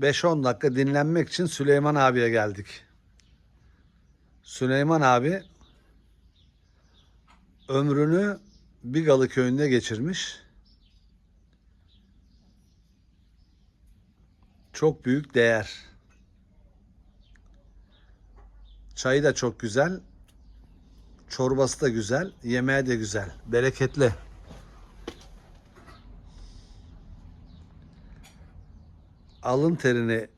5-10 dakika dinlenmek için Süleyman abiye geldik. Süleyman abi ömrünü Bigalı köyünde geçirmiş. Çok büyük değer. Çayı da çok güzel. Çorbası da güzel. Yemeği de güzel. Bereketli. Alın terini,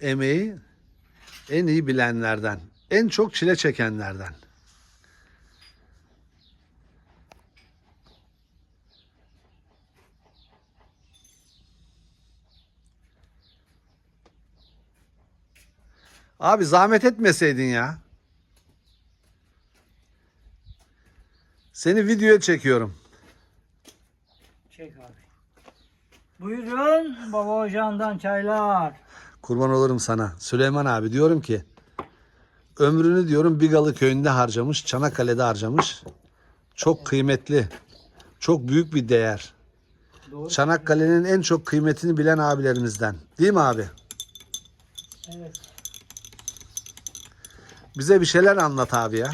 emeği en iyi bilenlerden, en çok çile çekenlerden. Abi zahmet etmeseydin ya. Seni videoya çekiyorum. Çek abi. Buyurun baba ocağından çaylar. Kurban olurum sana. Süleyman abi diyorum ki ömrünü diyorum Bigalı köyünde harcamış, Çanakkale'de harcamış. Çok kıymetli. Çok büyük bir değer. Doğru. Çanakkale'nin en çok kıymetini bilen abilerimizden. Değil mi abi? Evet. Bize bir şeyler anlat abi ya.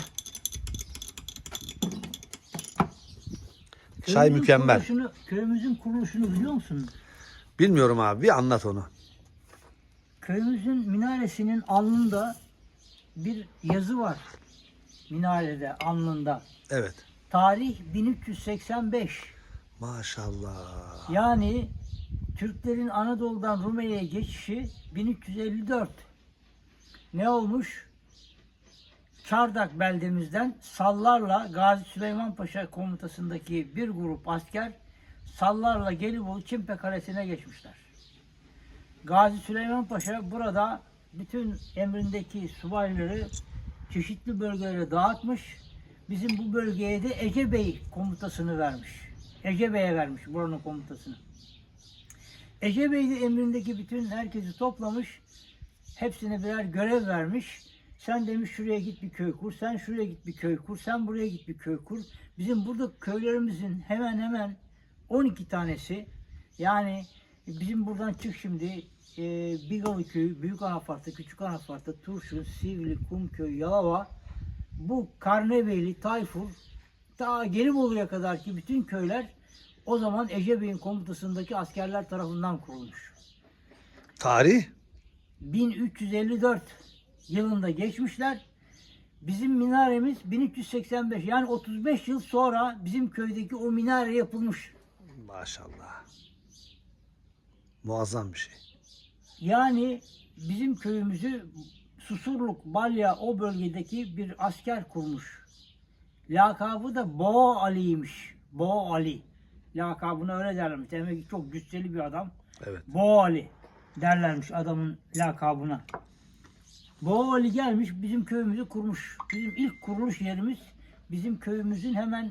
Çay Köyümüzün mükemmel. kuruluşunu- köyümüzün kuruluşunu biliyor musun? Bilmiyorum abi bir anlat onu. Köyümüzün minaresinin alnında bir yazı var. Minarede alnında. Evet. Tarih 1385. Maşallah. Yani Türklerin Anadolu'dan Rumeli'ye geçişi 1354. Ne olmuş? Çardak beldemizden sallarla Gazi Süleyman Paşa komutasındaki bir grup asker sallarla Gelibolu Çimpe Kalesi'ne geçmişler. Gazi Süleyman Paşa burada bütün emrindeki subayları çeşitli bölgelere dağıtmış. Bizim bu bölgeye de Ece Bey komutasını vermiş. Ece Bey'e vermiş buranın komutasını. Ece Bey de emrindeki bütün herkesi toplamış. Hepsine birer görev vermiş. Sen demiş şuraya git bir köy kur, sen şuraya git bir köy kur, sen buraya git bir köy kur. Bizim burada köylerimizin hemen hemen 12 tanesi yani bizim buradan çık şimdi e, Bigalı Köyü, Büyük Anafarta, Küçük Anafarta, Turşun, Sivri, Kumköy, Yalova bu Karnebeyli, Tayfur ta Gelibolu'ya kadar ki bütün köyler o zaman Ece Bey'in komutasındaki askerler tarafından kurulmuş. Tarih? 1354 yılında geçmişler. Bizim minaremiz 1385 yani 35 yıl sonra bizim köydeki o minare yapılmış. Maşallah. Muazzam bir şey. Yani bizim köyümüzü Susurluk, Balya o bölgedeki bir asker kurmuş. Lakabı da Boğa Ali'ymiş. Boğa Ali. Lakabını öyle derlermiş. Demek ki çok cüsseli bir adam. Evet. Boğa Ali derlermiş adamın lakabına. Boğa Ali gelmiş bizim köyümüzü kurmuş. Bizim ilk kuruluş yerimiz bizim köyümüzün hemen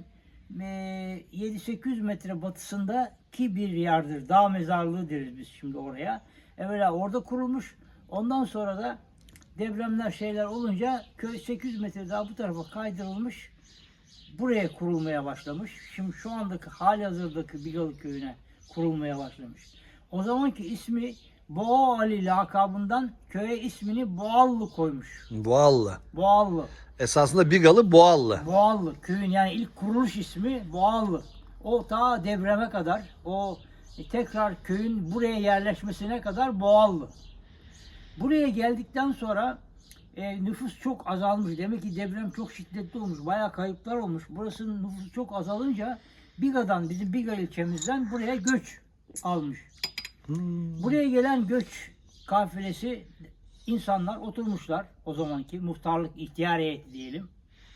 eee, 7-800 metre batısındaki bir yerdir. Dağ mezarlığı deriz biz şimdi oraya. Evvela orada kurulmuş. Ondan sonra da depremler şeyler olunca köy 800 metre daha bu tarafa kaydırılmış. Buraya kurulmaya başlamış. Şimdi şu andaki hali hazırdaki Bigalı köyüne kurulmaya başlamış. O zamanki ismi Boğa Ali lakabından köye ismini Boğallı koymuş. Boğallı. Boğallı. Esasında Bigalı Boğallı. Boğallı. Köyün yani ilk kuruluş ismi Boğallı. O ta depreme kadar o tekrar köyün buraya yerleşmesine kadar Boğallı. Buraya geldikten sonra e, nüfus çok azalmış. Demek ki deprem çok şiddetli olmuş. Bayağı kayıplar olmuş. Burasının nüfusu çok azalınca Biga'dan, bizim Biga ilçemizden buraya göç almış. Hmm. Buraya gelen göç kafilesi insanlar oturmuşlar o zamanki muhtarlık ihtiyar heyeti diyelim.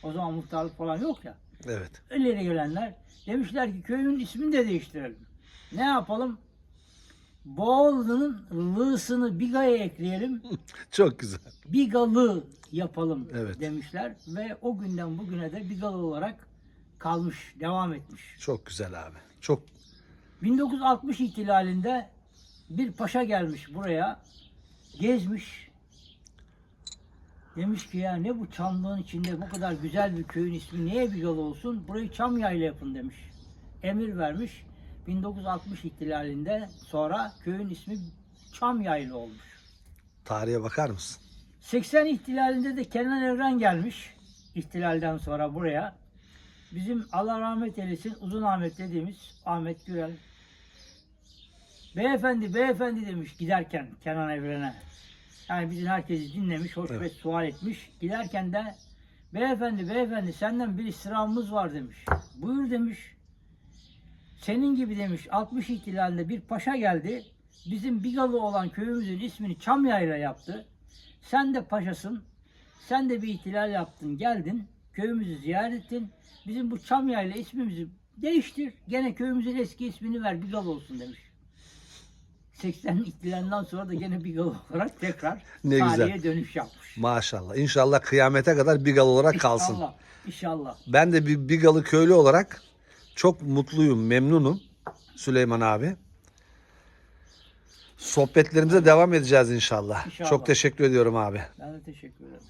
O zaman muhtarlık falan yok ya. Evet. Ileri gelenler demişler ki köyün ismini de değiştirelim. Ne yapalım? Boğalı'nın lığısını Biga'ya ekleyelim. Çok güzel. Bigalı yapalım Evet. demişler. Ve o günden bugüne de Bigalı olarak kalmış, devam etmiş. Çok güzel abi. Çok 1960 ihtilalinde bir paşa gelmiş buraya. Gezmiş. Demiş ki ya ne bu çamlığın içinde bu kadar güzel bir köyün ismi niye bir yol olsun? Burayı çam yayla yapın demiş. Emir vermiş. 1960 ihtilalinde sonra köyün ismi çam yaylı olmuş. Tarihe bakar mısın? 80 ihtilalinde de Kenan Evren gelmiş. İhtilalden sonra buraya. Bizim Allah rahmet eylesin Uzun Ahmet dediğimiz Ahmet Gürel. Beyefendi beyefendi demiş giderken Kenan Evren'e. Yani bizim herkesi dinlemiş, hoş Evet. ve sual etmiş. Giderken de beyefendi beyefendi senden bir istirhamımız var demiş. Buyur demiş. Senin gibi demiş 60 ihtilalinde bir paşa geldi. Bizim Bigalı olan köyümüzün ismini Çamyayla yaptı. Sen de paşasın. Sen de bir ihtilal yaptın, geldin. Köyümüzü ziyaret ettin. Bizim bu Çamyayla ismimizi değiştir. Gene köyümüzün eski ismini ver, Bigalı olsun demiş. 80 ihtilalinden sonra da gene Bigalı olarak tekrar Ne tarihe güzel. dönüş yapmış. Maşallah. İnşallah kıyamete kadar Bigalı olarak kalsın. İnşallah. İnşallah. Ben de bir Bigalı köylü olarak çok mutluyum, memnunum Süleyman abi. Sohbetlerimize devam edeceğiz inşallah. İnşallah. Çok teşekkür ediyorum abi. Ben de teşekkür ederim.